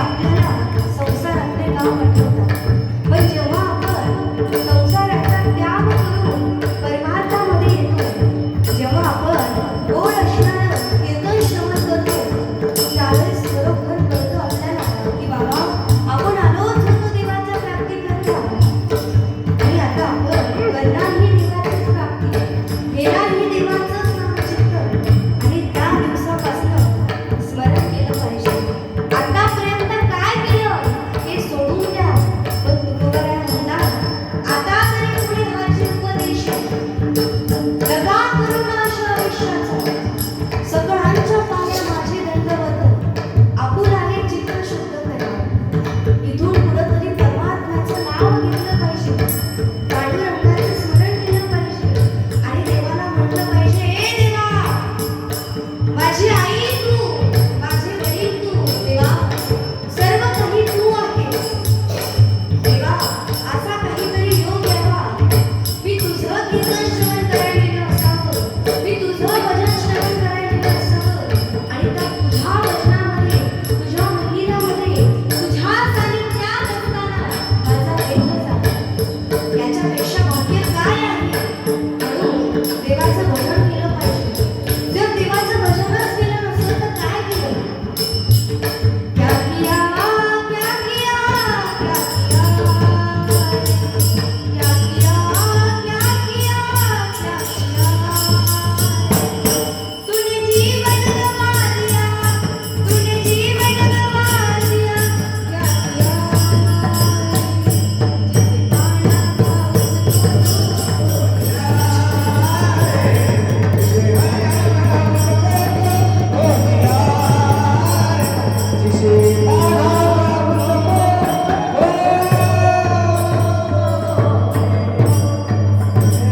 आपल्याला संसारातले काम आठवतात पण जेव्हा आपण संसाराचा त्याग करून परमार्थामध्ये येतो जेव्हा आपण गोड असणारं कीर्तन श्रवण करतो त्यावेळेस खरोखर कळतं आपल्याला की बाबा आपण आलोच होतो देवाचा प्राप्ती करता आणि आता आपण करणार ही देवाची प्राप्ती घेणार